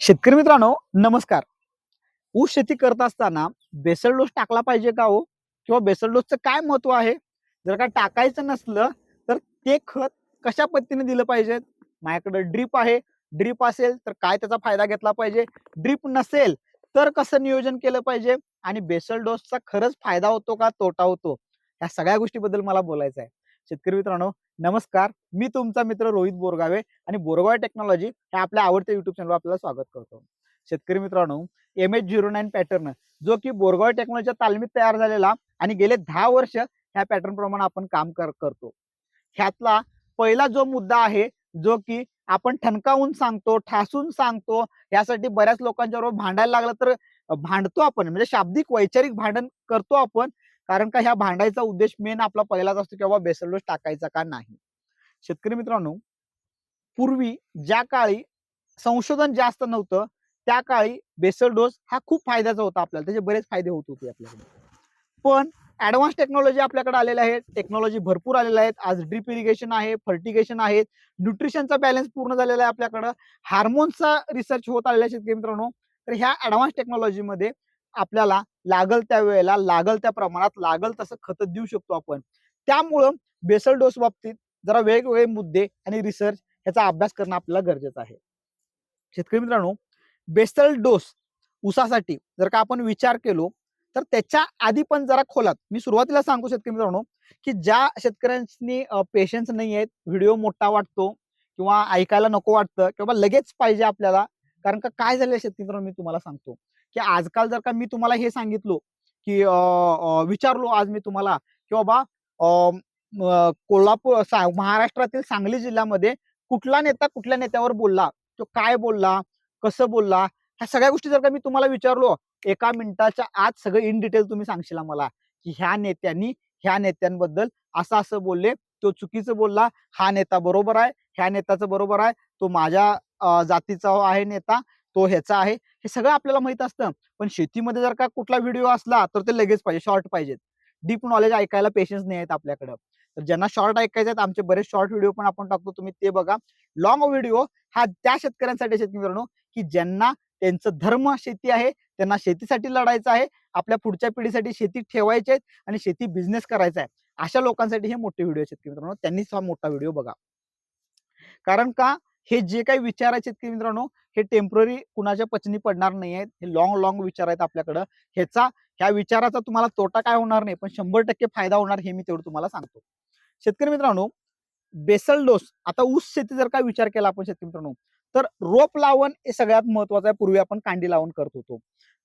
शेतकरी मित्रांनो नमस्कार. ऊस शेती करत असताना बेसल डोस टाकला पाहिजे का हो? किंवा बेसल डोसचं काय महत्त्व आहे? जर का टाकायचं नसलं तर ते खत कशा पद्धतीने दिलं पाहिजे? माझ्याकडे ड्रीप आहे. ड्रीप असेल तर काय त्याचा फायदा घेतला पाहिजे? ड्रीप नसेल तर कसं नियोजन केलं पाहिजे? आणि बेसल डोसचा खरंच फायदा होतो का तोटा होतो? या सगळ्या गोष्टीबद्दल मला बोलायचं आहे शेतकरी मित्रांनो नमस्कार मी तुमचा मित्र रोहित बोरगावे आणि बोरगावे टेक्नॉलॉजी हे आपल्या आवडत्या युट्यूब चॅनलवर आपल्याला स्वागत करतो. शेतकरी मित्रांनो M H zero nine pattern जो की बोरगाव टेक्नॉलॉजीच्या तालमीत तयार झालेला आणि गेले दहा वर्ष ह्या पॅटर्न प्रमाणे आपण काम कर करतो. ह्यातला पहिला जो मुद्दा आहे जो की आपण ठणकावून सांगतो ठासून सांगतो यासाठी बऱ्याच लोकांच्या बरोबर भांडायला लागलं तर भांडतो आपण म्हणजे शाब्दिक वैचारिक भांडण करतो आपण. कारण का ह्या भांडायचा उद्देश मेन आपला पहिलाच असतो की बाबा बेसल डोस टाकायचा का नाही. शेतकरी मित्रांनो पूर्वी ज्या काळी संशोधन जास्त नव्हतं त्या काळी बेसल डोस हा खूप फायद्याचा होता आपल्याला. त्याचे बरेच फायदे होत होते आपल्याकडे. पण ऍडव्हान्स टेक्नॉलॉजी आपल्याकडे आलेल्या आहेत टेक्नॉलॉजी भरपूर आलेल्या आहेत. आज ड्रिप इरिगेशन आहे फर्टिगेशन आहे न्यूट्रिशनचा बॅलन्स पूर्ण झालेला आहे आपल्याकडं. हार्मोन्सचा रिसर्च होत आलेला आहे शेतकरी मित्रांनो. तर ह्या ऍडव्हान्स टेक्नॉलॉजीमध्ये आपल्याला लागल त्या वेळेला लागल त्या प्रमाणात लागल तसं खत देऊ शकतो आपण. त्यामुळं बेसल डोस बाबतीत जरा वेगवेगळे मुद्दे आणि रिसर्च याचा अभ्यास करणं आपल्याला गरजेचं आहे. शेतकरी मित्रांनो बेसल डोस उसासाठी जर का आपण विचार केलो तर त्याच्या आधी पण जरा खोलात. मी सुरुवातीला सांगतो शेतकरी मित्रांनो की ज्या शेतकऱ्यांनी पेशन्स नाही आहेत व्हिडिओ मोठा वाटतो किंवा ऐकायला नको वाटतं किंवा लगेच पाहिजे आपल्याला कारण का काय झालं शेतकरी मित्रांनो मी तुम्हाला सांगतो. की आजकाल जर का मी तुम्हाला हे सांगितलो की अं, विचारलो आज मी तुम्हाला की बाबा कोल्हापूर सा- महाराष्ट्रातील सांगली जिल्ह्यामध्ये कुठला नेता कुठल्या नेत्यावर बोलला? तो काय बोलला? कसं बोलला? ह्या सगळ्या गोष्टी जर का मी तुम्हाला विचारलो एका मिनिटाच्या आत सगळं इन डिटेल तुम्ही सांगशील मला की ह्या नेत्यांनी ह्या नेत्यांबद्दल असं असं बोलले तो चुकीचं बोलला हा नेता बरोबर आहे ह्या नेत्याचं बरोबर आहे तो माझ्या जातीचा आहे नेता तो ह्याचा आहे. हे सगळं आपल्याला माहीत असतं. पण शेतीमध्ये जर का कुठला व्हिडिओ असला तर ते लगेच पाहिजे शॉर्ट पाहिजेत. डीप नॉलेज ऐकायला पेशन्स नाही आहेत आपल्याकडं. तर ज्यांना शॉर्ट ऐकायचे आहेत आमचे बरेच शॉर्ट व्हिडिओ पण आपण टाकतो. तुम्ही ते बघा. लॉंग व्हिडिओ हा त्या शेतकऱ्यांसाठी शेतकरी मित्रांनो की ज्यांना त्यांचं धर्म शेती आहे त्यांना शेतीसाठी लढायचं आहे आपल्या पुढच्या पिढीसाठी शेती ठेवायची आहे आणि शेती बिझनेस करायचा आहे. अशा लोकांसाठी हे मोठे व्हिडिओ शेतकरी मित्रांनो त्यांनीच हा मोठा व्हिडिओ बघा. कारण का? हे जे काही विचार आहेत शेतकरी मित्रांनो हे टेंपररी कुणाच्या पचनी पडणार नाही आहेत हे लॉंग लॉंग विचार आहेत आपल्याकडं. ह्याचा ह्या विचाराचा तुम्हाला तोटा काय होणार नाही पण शंभर टक्के फायदा होणार हे मी तेवढं तुम्हाला सांगतो. शेतकरी मित्रांनो बेसल डोस आता ऊस शेती जर का विचार केला आपण शेतकरी मित्रांनो तर रोप लावण हे सगळ्यात महत्वाचं आहे. पूर्वी आपण कांडी लावून करत होतो.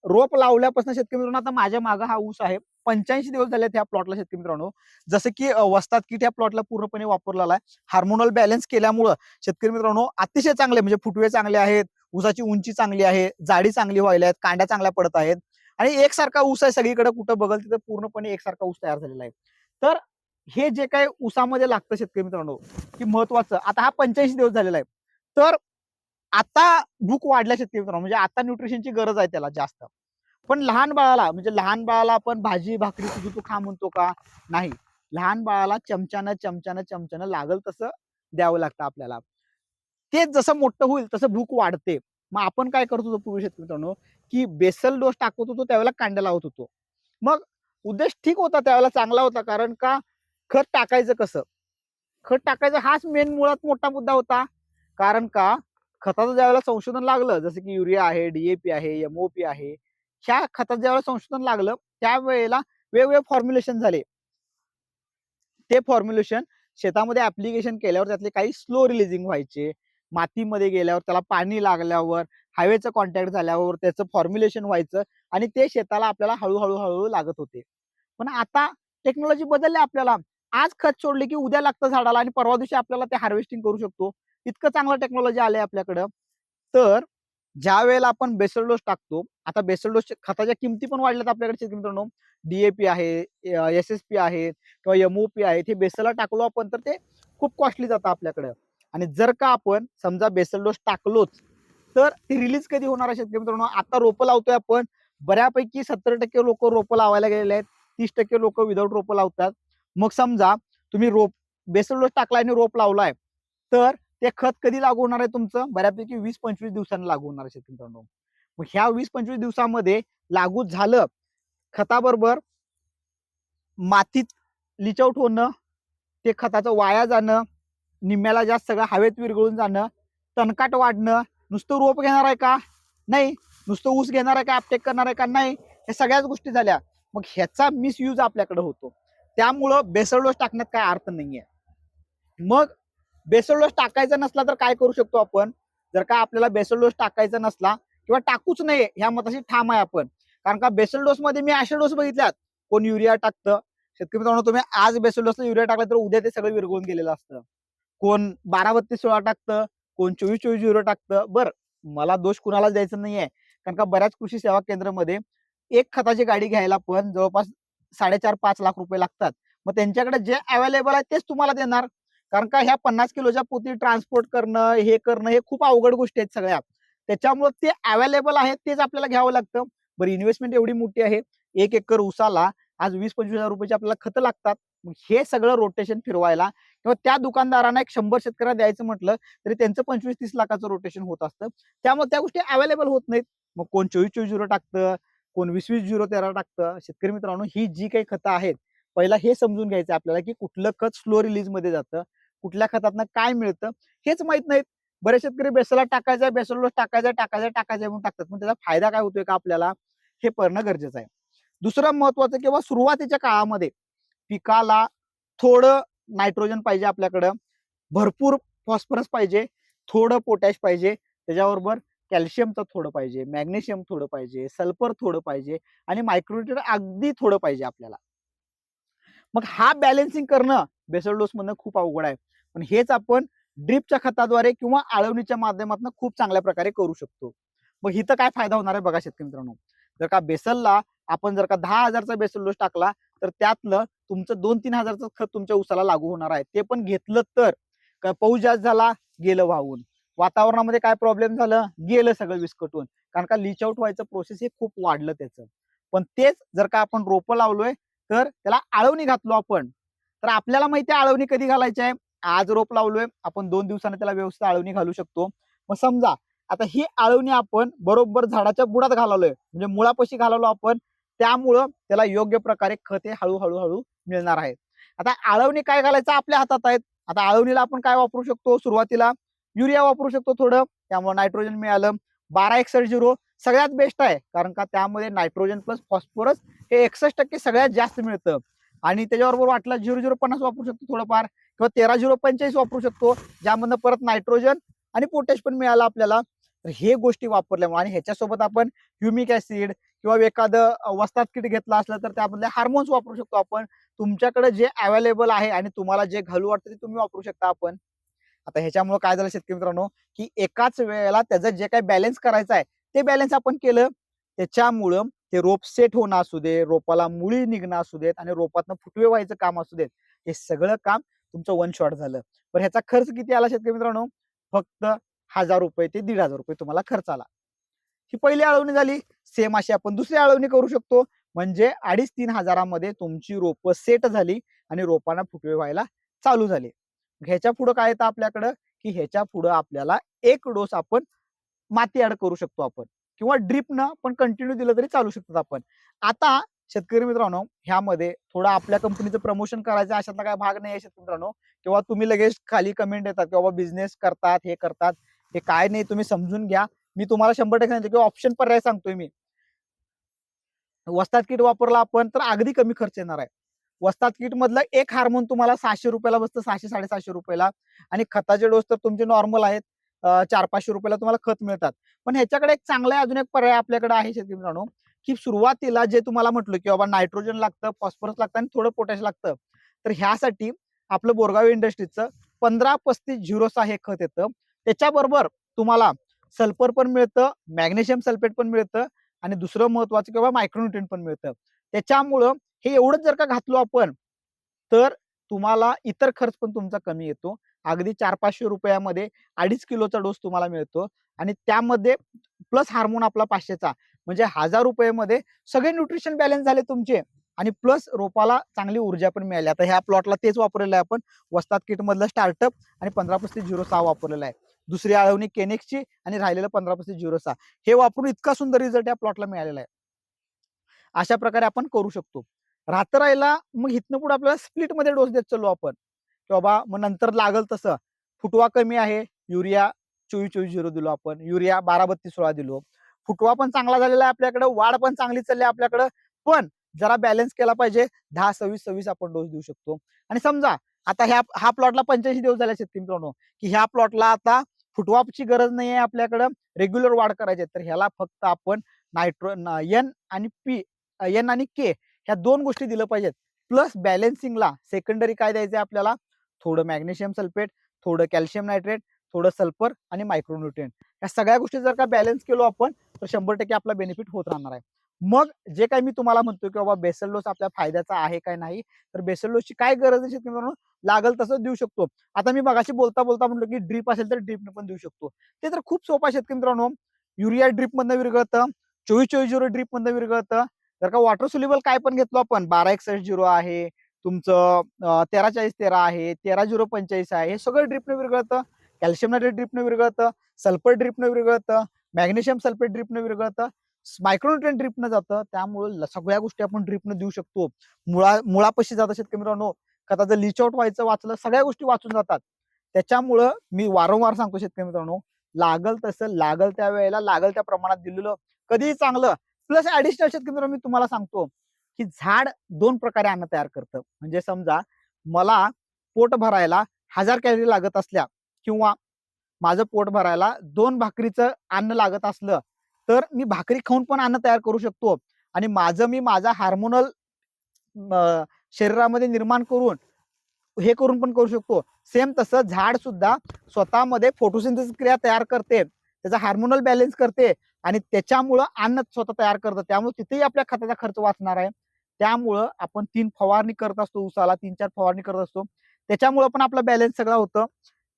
रोप लावल्यापासून शेतकरी मित्रांनो आता माझ्या मागं हा ऊस आहे. पंच्याऐंशी दिवस झाले त्या प्लॉटला शेतकरी मित्रांनो. जसं की वस्तात किट या प्लॉटला पूर्णपणे वापरलेला आहे. हार्मोनल बॅलन्स केल्यामुळं शेतकरी मित्रांनो अतिशय चांगले म्हणजे फुटवे चांगले आहेत ऊसाची उंची चांगली आहे जाडी चांगली व्हायला आहेत कांड्या चांगल्या पडत आहेत. आणि एकसारखा ऊस आहे सगळीकडे कुठं बघल तिथं पूर्णपणे एकसारखा ऊस तयार झालेला आहे. तर हे जे काय ऊसामध्ये लागतं शेतकरी मित्रांनो की महत्वाचं आता हा पंच्याऐंशी दिवस झालेला आहे. तर आता भूक वाढल्या शेतकरी मित्रांनो म्हणजे आता न्यूट्रिशनची गरज आहे त्याला जास्त. पण लहान बाळाला म्हणजे लहान बाळाला आपण भाजी भाकरी तुझी तू खा म्हणतो का? नाही. लहान बाळाला चमच्यानं चमच्यानं चमच्यानं लागल तसं द्यावं लागतं आपल्याला. तेच जसं मोठं होईल तसं भूक वाढते. मग आपण काय करत होतो पूर्वी शेतकरी की बेसल डोस टाकत होतो त्यावेळेला कांड्या लावत होतो. मग उद्देश ठीक होता त्यावेळेला चांगला होता. कारण का? खत टाकायचं कसं? खत टाकायचं हाच मेन मुळात मोठा मुद्दा होता. कारण का? खताचं ज्यावेळेला संशोधन लागलं जसं की युरिया आहे डीएपी आहे एमओपी आहे ह्या खताचं ज्यावेळेला संशोधन लागलं त्यावेळेला वेगवेगळे फॉर्म्युलेशन झाले. ते फॉर्म्युलेशन शेतामध्ये ऍप्लिकेशन केल्यावर त्यातले काही स्लो रिलीजिंग व्हायचे. मातीमध्ये गेल्यावर त्याला पाणी लागल्यावर हायवेचं कॉन्टॅक्ट झाल्यावर त्याचं फॉर्म्युलेशन व्हायचं आणि ते शेताला आपल्याला हळूहळू हळूहळू लागत होते. पण आता टेक्नॉलॉजी बदलली आपल्याला. आज खत सोडले की उद्या लागतं झाडाला आणि परवा दिवशी आपल्याला ते हार्वेस्टिंग करू शकतो. इतकं चांगलं टेक्नॉलॉजी आलंय आपल्याकडं. तर ज्या वेळेला आपण बेसल डोस टाकतो आता बेसल डोस खताच्या किमती पण वाढल्यात आपल्याकडे शेतकरी मित्रांनो. डीएपी आहे एस एस पी आहे किंवा एमओपी आहे हे बेसलला टाकलो आपण तर ते खूप कॉस्टली जातं आपल्याकडे. आणि जर का आपण समजा बेसल डोस टाकलोच तर ती रिलीज कधी होणार आहे शेतकरी मित्रांनो? आता रोपं लावतोय आपण. बऱ्यापैकी सत्तर टक्के लोक रोपं लावायला गेलेले आहेत. तीस टक्के लोक विदाऊट रोपं लावतात. मग समजा तुम्ही रोप बेसल डोस टाकला आणि रोप लावलाय तर ते खत कधी लागू होणार आहे तुमचं? बऱ्यापैकी वीस पंचवीस दिवसांनी लागू होणार आहे शेतकरी मित्रांनो मग ह्या वीस पंचवीस दिवसामध्ये लागू झालं खताबरोबर मातीत लिचआउट होणं ते खताचं वाया जाणं निम्म्याला जास्त सगळं हवेत विरघळून जाणं तणकाट वाढणं नुसतं रोप घेणार आहे का? नाही. नुसतं ऊस घेणार आहे का? अपटेक करणार आहे का? नाही. हे सगळ्याच गोष्टी झाल्या. मग ह्याचा मिसयूज आपल्याकडे होतो. त्यामुळं बेसळ डोस टाकण्यात काय अर्थ नाहीये. मग बेसल डोस टाकायचा नसला तर काय करू शकतो आपण? जर का आपल्याला बेसल डोस टाकायचा नसला किंवा टाकूच नये ह्या मताशी ठाम आहे आपण. कारण का बेसल डोस मध्ये मी असे डोस बघितल्यात. कोण युरिया टाकतं? शेतकरी मित्रांनो तुम्ही आज बेसल डोसला युरिया टाकला तर उद्या ते सगळं विरघळून गेलेलं असतं. कोण बारा बत्तीस सोळा टाकतं? कोण चोवीस चोवीस युरिया टाकतं? बरं मला दोष कुणालाच द्यायचा नाहीये. कारण का बऱ्याच कृषी सेवा केंद्रामध्ये एक खताची गाडी घ्यायला पण जवळपास साडेचार पाच लाख रुपये लागतात. मग त्यांच्याकडे जे अवेलेबल आहे तेच तुम्हाला देणार. कारण का ह्या पन्नास किलोच्या पोती ट्रान्सपोर्ट करणं हे करणं हे खूप अवघड गोष्टी आहेत सगळ्या. त्याच्यामुळे ते अवेलेबल आहेत तेच आपल्याला घ्यावं लागतं. बरं इन्व्हेस्टमेंट एवढी मोठी आहे. एक एकर उसाला आज वीस पंचवीस हजार रुपयाचे आपल्याला खतं लागतात. मग हे सगळं रोटेशन फिरवायला किंवा त्या दुकानदारांना एक शंभर शेतकऱ्याला द्यायचं म्हटलं तरी त्यांचं पंचवीस तीस लाखाचं रोटेशन होत असतं. त्यामुळे त्या गोष्टी अवेलेबल होत नाहीत. मग कोण चोवीस चोवीस झिरो टाकतं कोण वीस वीस झिरो तेरा टाकतं. शेतकरी मित्रांनो ही जी काही खतं आहेत पहिला हे समजून घ्यायचं आपल्याला की कुठलं खत स्लो रिलीजमध्ये जातं. कुठल्या खतातनं काय मिळतं हेच माहीत नाहीत. बरेच शेतकरी बेसला टाकायचा बेसल टाकायचा टाकायचा टाकायचा म्हणून टाकतात. पण त्याचा फायदा काय होतोय का आपल्याला? हे करणं गरजेचं आहे. दुसरं महत्वाचं किंवा सुरुवातीच्या काळामध्ये पिकाला थोडं नायट्रोजन पाहिजे आपल्याकडं भरपूर फॉस्फरस पाहिजे थोडं पोटॅश पाहिजे त्याच्याबरोबर कॅल्शियमचं थोडं पाहिजे मॅग्नेशियम थोडं पाहिजे सल्फर थोडं पाहिजे आणि मायक्रोन्युट्रिय अगदी थोडं पाहिजे आपल्याला. मग हा बॅलेन्सिंग करणं बेसल डोस मधनं खूप अवघड आहे. पण हेच आपण ड्रिपच्या खताद्वारे किंवा आळवणीच्या माध्यमातून खूप चांगल्या प्रकारे करू शकतो. मग इथं काय फायदा होणार आहे बघा शेतकरी मित्रांनो? जर का बेसलला आपण जर का दहा हजारचा बेसल डोस टाकला तर त्यातलं तुमचं दोन तीन हजारचं खत तुमच्या उसाला लागू होणार आहे. ते पण घेतलं तर पाऊस जास्त झाला गेलं वाहून. वातावरणामध्ये काय प्रॉब्लेम झालं? गेलं सगळं विस्कटून. कारण का लिच आउट व्हायचं प्रोसेस हे खूप वाढलं त्याचं. पण तेच जर का आपण रोपं लावलोय तर त्याला आळवणी घातलो आपण तर आपल्याला माहिती आहे आळवणी कधी घालायची आहे? आज रोप लावलोय आपण दोन दिवसांनी त्याला व्यवस्थित आळवणी घालू शकतो. मग समजा आता ही आळवणी आपण बरोबर झाडाच्या बुडात घालवलोय म्हणजे मुळापाशी घालवलो आपण त्यामुळं त्याला योग्य प्रकारे खत हे हळूहळू हळू मिळणार आहे. आता आळवणी काय घालायचं आपल्या हातात आहेत? आता आळवणीला आपण काय वापरू शकतो सुरुवातीला? युरिया वापरू शकतो थोडं त्यामुळे नायट्रोजन मिळालं. बारा एकसष्ट झिरो सगळ्यात बेस्ट आहे कारण का त्यामध्ये नायट्रोजन प्लस फॉस्फरस हे एकसष्ट टक्के सगळ्यात जास्त मिळतं. आणि त्याच्याबरोबर वाटलं झिरो झिरो पन्नास वापरू शकतो थोडंफार किंवा तेरा झिरो पंचेचाळीस वापरू शकतो ज्यामधनं परत नायट्रोजन आणि पोटॅश पण मिळालं आपल्याला. तर हे गोष्टी वापरल्यामुळे आणि ह्याच्यासोबत आपण ह्युमिक ऍसिड किंवा एखादं वस्तात किट घेतला असलं तर त्यामधले हार्मोन्स वापरू शकतो आपण. तुमच्याकडे जे अवेलेबल आहे आणि तुम्हाला जे घालू वाटतं ते तुम्ही वापरू शकता आपण. आता ह्याच्यामुळे काय झालं शेतकरी मित्रांनो की एकाच वेळेला त्याचं जे काही बॅलन्स करायचं आहे ते बॅलन्स आपण केलं. त्याच्यामुळं ते रोप सेट होणं असू दे रोपाला मुळी निघणं असू देत आणि रोपातनं फुटवे व्हायचं काम असू देत हे सगळं काम तुमचं वन शॉट झालं. पण ह्याचा खर्च किती आला शेतकरी मित्रांनो? फक्त हजार रुपये ते दीड हजार रुपये तुम्हाला खर्च आला. ही पहिली आळवणी झाली. सेम अशी आपण दुसरी आळवणी करू शकतो. म्हणजे अडीच तीन हजारामध्ये तुमची रोपं सेट झाली आणि रोपांना फुटवे व्हायला चालू झाले. ह्याच्या पुढं काय येतं आपल्याकडं? की ह्याच्या पुढं आपल्याला एक डोस आपण माती ऍड करू शकतो आपण. किंवा ड्रिपनं पण कंटिन्यू दिलं तरी चालू शकतात आपण. आता शेतकरी मित्रांनो ह्यामध्ये थोडं आपल्या कंपनीचं प्रमोशन करायचं अशातला काय भाग नाही आहे शेतकरी मित्रांनो. किंवा तुम्ही लगेच खाली कमेंट येतात किंवा बिझनेस करतात हे करतात. हे काय नाही तुम्ही समजून घ्या. मी तुम्हाला शंभर टक्के सांगतो किंवा ऑप्शन पर्याय सांगतोय मी. वस्तात किट वापरला आपण तर अगदी कमी खर्च येणार आहे. वस्तात किट मधलं एक हार्मोन तुम्हाला सहाशे रुपयाला बसतं सहाशे साडेसहाशे रुपयाला. आणि खताचे डोस तर तुमचे नॉर्मल आहेत. चार पाचशे रुपयाला तुम्हाला खत मिळतात. पण ह्याच्याकडे एक चांगला अजून एक पर्याय आपल्याकडे आहे शेतकरी मित्रांनो की सुरुवातीला जे तुम्हाला म्हटलं की बाबा नायट्रोजन लागतं फॉस्फरस लागतं आणि थोडं पोटॅश लागतं तर ह्यासाठी आपलं बोरगाव इंडस्ट्रीचं पंधरा पस्तीस झिरो सहा हे खत येतं. त्याच्याबरोबर तुम्हाला सल्फर पण मिळतं मॅग्नेशियम सल्फेट पण मिळतं आणि दुसरं महत्वाचं किंवा मायक्रोन्युट्रियन पण मिळतं. त्याच्यामुळं हे एवढंच जर का घातलो आपण तर तुम्हाला इतर खर्च पण तुमचा कमी येतो. अगदी चार पाचशे रुपयामध्ये अडीच किलोचा डोस तुम्हाला मिळतो आणि त्यामध्ये प्लस हार्मोन आपला पाचशेचा. म्हणजे हजार रुपयेमध्ये सगळे न्यूट्रिशन बॅलन्स झाले तुमचे आणि प्लस रोपाला चांगली ऊर्जा पण मिळाली. आता ह्या प्लॉटला तेच वापरलेलं आहे आपण. वस्तात किटमधलं स्टार्टअप आणि पंधरा पस्तीस झिरो सहा वापरलेलं आहे. दुसरी आळवणी केनेक्सची आणि राहिलेलं पंधरा पस्तीस झिरो सहा. हे वापरून इतका सुंदर रिझल्ट या प्लॉटला मिळालेला आहे. अशा प्रकारे आपण करू शकतो. राहतं राहिला मग इथनं पुढे आपल्याला स्प्लिटमध्ये डोस देत चाललो आपण. की बाबा मग नंतर लागल तसं. फुटवा कमी आहे युरिया चोवीस चोवीस झिरो दिलो आपण. युरिया बारा बत्तीस सोळा दिलो. फुटवा पण चांगला झालेला आहे आपल्याकडे वाढ पण चांगली चालली आहे आपल्याकडे. पण जरा बॅलन्स केला पाहिजे. दहा सव्वीस सव्वीस आपण डोस देऊ शकतो. आणि समजा आता ह्या हा प्लॉटला पंच्याऐंशी दिवस झाले शेतकरी मित्रांनो की ह्या प्लॉटला आता फुटवाची गरज नाही आहे आपल्याकडं. रेग्युलर वाढ करायची आहे. तर ह्याला फक्त आपण नायट्रो एन आणि पी एन आणि के ह्या दोन गोष्टी दिलं पाहिजेत. प्लस बॅलेन्सिंगला सेकंडरी काय द्यायचं आहे आपल्याला? थोडं मॅग्नेशियम सल्फेट थोडं कॅल्शियम नायट्रेट थोडं सल्फर आणि मायक्रोन्युट्रिएंट. या सगळ्या गोष्टी जर का बॅलन्स केलो आपण तर शंभर टक्के आपला बेनिफिट होत राहणार आहे. मग जे काही मी तुम्हाला म्हणतो की बाबा बेसल डोस आपल्या फायद्याचा आहे काय नाही तर बेसल डोसची काय गरज आहे शेतकरी मित्रांनो लागल तसं देऊ शकतो. आता मी मगाशी बोलता बोलता म्हणलो की ड्रीप असेल तर ड्रीपनं पण देऊ शकतो. ते तर खूप सोपा आहे शेतकरी मित्रांनो युरिया ड्रीप मधनं विरगळतं चोवीस चोवीस झिरो ड्रीप मधनं विरगळतं जर का वॉटर सोल्युबल काय पण घेतलो आपण बारा एकसष्ट झिरो आहे तुमचं तेरा चाळीस तेरा आहे तेरा झिरो पंचेचाळीस आहे हे सगळं ड्रिपनं विरघळतं. कॅल्शियम नायट्रेट ड्रिपनं विरघळतं सल्फर ड्रिपनं विरघळतं मॅग्नेशियम सल्फेट ड्रिपनं विरघळतं मायक्रोन्युट्रेन ड्रिपनं जातं. त्यामुळे सगळ्या गोष्टी आपण ड्रिपनं देऊ शकतो. मुळा मुळापाशी जातं शेतकरी मित्रांनो खताचं लिच आउट व्हायचं वाचलं सगळ्या गोष्टी वाचून जातात. त्याच्यामुळं मी वारंवार सांगतो शेतकरी मित्रांनो लागल तसं लागल त्या वेळेला लागल त्या प्रमाणात दिलेलं कधीही चांगलं. प्लस ऍडिशनल शेतकरी मित्रांनो मी तुम्हाला सांगतो की झाड दोन प्रकारे अन्न तयार करतं. म्हणजे समजा मला पोट भरायला हजार कॅलरी लागत असल्या किंवा माझं पोट भरायला दोन भाकरीचं अन्न लागत असलं तर मी भाकरी खाऊन पण अन्न तयार करू शकतो. आणि माझं मी माझा हार्मोनल शरीरामध्ये निर्माण करून हे करून पण करू शकतो. सेम तसं झाड सुद्धा स्वतःमध्ये फोटोसिंथेसिस क्रिया तयार करते त्याचा हार्मोनल बॅलेन्स करते आणि त्याच्यामुळं अन्न स्वतः तयार करतं. त्यामुळे तिथेही आपल्या खताचा खर्च वाचणार आहे त्यामुळं आपण तीन फवारणी करत असतो उसाला तीन चार फवारणी करत असतो. त्याच्यामुळं पण आपला बॅलन्स सगळं होतं.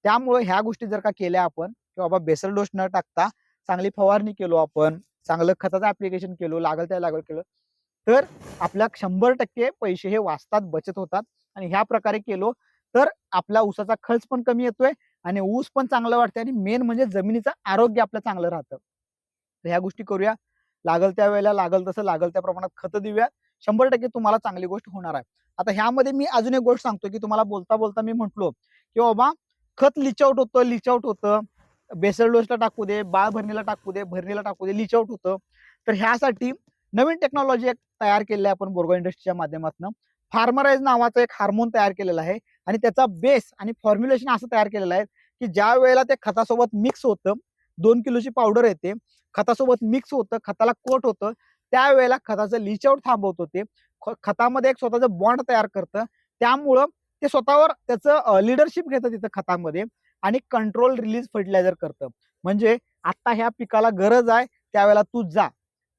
त्यामुळे ह्या गोष्टी जर का केल्या आपण की बाबा बेसल डोस न टाकता चांगली फवारणी केलो आपण चांगलं खताचं ऍप्लिकेशन केलो लागल त्या लागल केलं तर आपल्या शंभर टक्के पैसे हे वाचतात बचत होतात आणि ह्या प्रकारे केलो तर आपल्या ऊसाचा खर्च पण कमी येतोय आणि ऊस पण चांगलं वाटतं आणि मेन म्हणजे जमिनीचं आरोग्य आपलं चांगलं राहतं. तर ह्या गोष्टी करूया. लागल त्या वेळेला लागल तसं लागल त्या प्रमाणात खतं देऊया. शंभर टक्के तुम्हाला चांगली गोष्ट होणार आहे. आता ह्यामध्ये मी अजून एक गोष्ट सांगतो की तुम्हाला बोलता बोलता मी म्हटलो की बाबा खत लिचआउट होतं लिचआउट होतं. बेसल डोसला टाकू दे बाळ भरणीला टाकू दे भरणीला टाकू दे लिचआउट होतं. तर ह्यासाठी नवीन टेक्नॉलॉजी एक तयार केली आहे आपण बोरगो इंडस्ट्रीच्या माध्यमातून. फार्मराईज नावाचा एक हार्मोन तयार केलेलं आहे आणि त्याचा बेस आणि फॉर्म्युलेशन असं तयार केलेलं आहे की ज्या वेळेला ते खतासोबत मिक्स होतं दोन किलोची पावडर येते खतासोबत मिक्स होतं खताला कोट होतं त्यावेळेला खताचं लिचआउट थांबवत होते. ख- खतामध्ये एक स्वतःचं बॉन्ड तयार करतं. त्यामुळं ते स्वतःवर त्याचं लिडरशिप घेतं तिथं खतामध्ये आणि कंट्रोल रिलीज फर्टिलायझर करतं. म्हणजे आता ह्या पिकाला गरज आहे त्यावेळेला तू जा.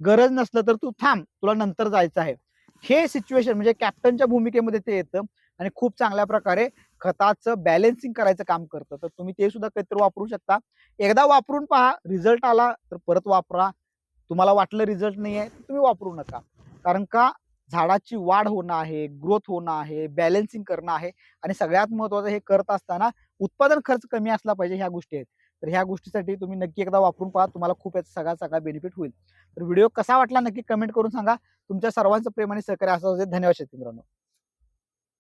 गरज नसलं तर तू थांब तुला नंतर जायचं आहे. हे सिच्युएशन म्हणजे कॅप्टनच्या भूमिकेमध्ये ते येतं आणि खूप चांगल्या प्रकारे खताचं बॅलेन्सिंग करायचं काम करतं. तर तुम्ही ते सुद्धा काहीतरी वापरू शकता. एकदा वापरून पहा रिझल्ट आला तर परत वापरा. तुम्हाला वाटलं रिझल्ट नाही आहे तुम्ही वापरू नका. कारण का? झाडाची वाढ होणं आहे ग्रोथ होणं आहे बॅलेन्सिंग करणं आहे आणि सगळ्यात महत्वाचं हे करत असताना उत्पादन खर्च कमी असला पाहिजे ह्या गोष्टी आहेत. तर ह्या गोष्टीसाठी तुम्ही नक्की एकदा वापरून पहा तुम्हाला खूप याचा सगळा सगळा बेनिफिट होईल. तर व्हिडिओ कसा वाटला नक्की कमेंट करून सांगा. तुमच्या सर्वांचं प्रेम आणि सहकार्य असं धन्यवाद शेतकरी